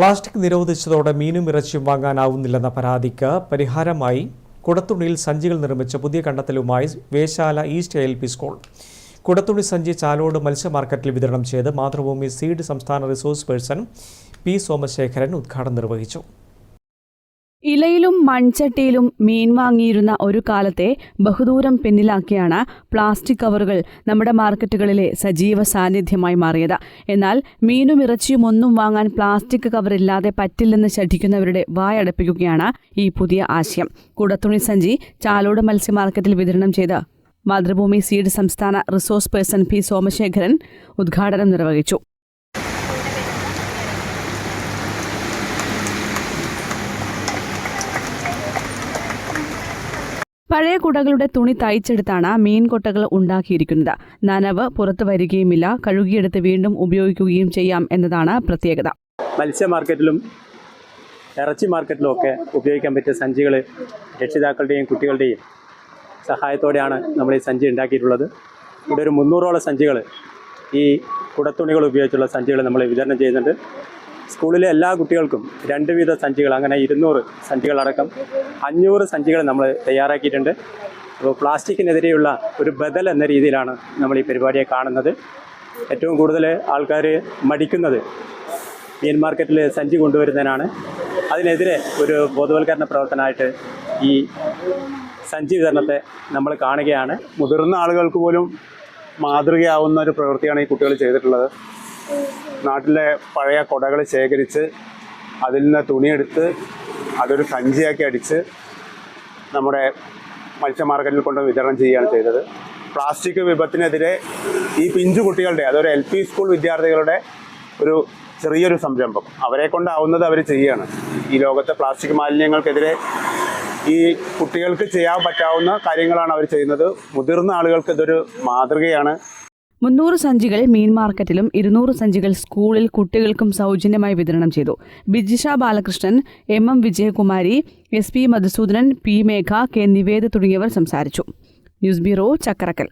Plastic നിരോധിച്ചതോടെ മീനും ഇറച്ചിയും വാങ്ങാനാവുന്നില്ലെന്ന പരാതിക്ക് പരിഹാരമായി കുടത്തുണിയിൽ സഞ്ചികൾ നിർമ്മിച്ച പുതിയ കണ്ടെത്തലുമായി Veshala east L P school. കുടത്തുണി സഞ്ചി ചാലോട് മത്സ്യ മാർക്കറ്റിൽ വിതരണം ചെയ്ത് മാതൃഭൂമി സീഡ് സംസ്ഥാന റിസോഴ്സ് പേഴ്സൺ പി സോമശേഖരൻ ഉദ്ഘാടനം നിർവഹിച്ചു. ഇലയിലും മൺചട്ടിയിലും മീൻ വാങ്ങിയിരുന്ന ഒരു കാലത്തെ ബഹുദൂരം പിന്നിലാക്കിയാണ് പ്ലാസ്റ്റിക് കവറുകൾ നമ്മുടെ മാർക്കറ്റുകളിലെ സജീവ സാന്നിധ്യമായി മാറിയത്. എന്നാൽ മീനും ഇറച്ചിയും ഒന്നും വാങ്ങാൻ പ്ലാസ്റ്റിക് കവറില്ലാതെ പറ്റില്ലെന്ന് ശഠിക്കുന്നവരുടെ വായടപ്പിക്കുകയാണ് ഈ പുതിയ ആശയം. കുടത്തുണി സഞ്ചി ചാലോട് മത്സ്യ മാർക്കറ്റിൽ വിതരണം ചെയ്ത് മാതൃഭൂമി സീഡ് സംസ്ഥാന റിസോഴ്സ് പേഴ്സൺ പി സോമശേഖരൻ ഉദ്ഘാടനം നിർവഹിച്ചു. പഴയ കുടകളുടെ തുണി തയ്ച്ചെടുത്താണ് മീൻ കൊട്ടകൾ ഉണ്ടാക്കിയിരിക്കുന്നത്. നനവ് പുറത്തു വരികയുമില്ല. കഴുകിയെടുത്ത് വീണ്ടും ഉപയോഗിക്കുകയും ചെയ്യാം എന്നതാണ് പ്രത്യേകത. മത്സ്യ മാർക്കറ്റിലും ഇറച്ചി മാർക്കറ്റിലും ഒക്കെ ഉപയോഗിക്കാൻ പറ്റിയ സഞ്ചികൾ രക്ഷിതാക്കളുടെയും കുട്ടികളുടെയും സഹായത്തോടെയാണ് നമ്മൾ ഈ സഞ്ചി ഉണ്ടാക്കിയിട്ടുള്ളത്. ഇവിടെ ഒരു മുന്നൂറോളം സഞ്ചികൾ ഈ കുടത്തുണികൾ ഉപയോഗിച്ചുള്ള സഞ്ചികൾ നമ്മൾ വിതരണം ചെയ്യുന്നുണ്ട്. സ്കൂളിലെ എല്ലാ കുട്ടികൾക്കും രണ്ട് വീത സഞ്ചികൾ അങ്ങനെ ഇരുന്നൂറ് സഞ്ചികളടക്കം അഞ്ഞൂറ് സഞ്ചികൾ നമ്മൾ തയ്യാറാക്കിയിട്ടുണ്ട്. അപ്പോൾ പ്ലാസ്റ്റിക്കിനെതിരെയുള്ള ഒരു ബദൽ എന്ന രീതിയിലാണ് നമ്മൾ ഈ പരിപാടിയെ കാണുന്നത്. ഏറ്റവും കൂടുതൽ ആൾക്കാർ മടിക്കുന്നത് മീൻ മാർക്കറ്റിൽ സഞ്ചി കൊണ്ടുവരുന്നതിനാണ്. അതിനെതിരെ ഒരു ബോധവൽക്കരണ പ്രവർത്തനമായിട്ട് ഈ സഞ്ചി വിതരണത്തെ നമ്മൾ കാണുകയാണ്. മുതിർന്ന ആളുകൾക്ക് പോലും മാതൃകയാവുന്ന ഒരു പ്രവൃത്തിയാണ് ഈ കുട്ടികൾ ചെയ്തിട്ടുള്ളത്. നാട്ടിലെ പഴയ കൊടകൾ ശേഖരിച്ച് അതിൽ നിന്ന് തുണിയെടുത്ത് അതൊരു സഞ്ചിയാക്കി അടിച്ച് നമ്മുടെ മത്സ്യ മാർക്കറ്റിൽ കൊണ്ട് വിതരണം ചെയ്യുകയാണ് ചെയ്തത്. പ്ലാസ്റ്റിക് വിപത്തിനെതിരെ ഈ പിഞ്ചു കുട്ടികളുടെ അതൊരു എൽ പി സ്കൂൾ വിദ്യാർത്ഥികളുടെ ഒരു ചെറിയൊരു സംരംഭം. അവരെ കൊണ്ടാവുന്നത് അവർ ചെയ്യുകയാണ്. ഈ ലോകത്തെ പ്ലാസ്റ്റിക് മാലിന്യങ്ങൾക്കെതിരെ ഈ കുട്ടികൾക്ക് ചെയ്യാൻ പറ്റാവുന്ന കാര്യങ്ങളാണ് അവർ ചെയ്യുന്നത്. മുതിർന്ന ആളുകൾക്ക് ഇതൊരു മാതൃകയാണ്. മുന്നൂറ് സഞ്ചികൾ മീൻ മാർക്കറ്റിലും ഇരുന്നൂറ് സഞ്ചികൾ സ്കൂളിൽ കുട്ടികൾക്കും സൗജന്യമായി വിതരണം ചെയ്തു. Bijisha Balakrishnan M M Vijayakumari S P Madhusoodanan P Megha K Niveda തുടങ്ങിയവർ സംസാരിച്ചു. News bureau Chakkarakkal.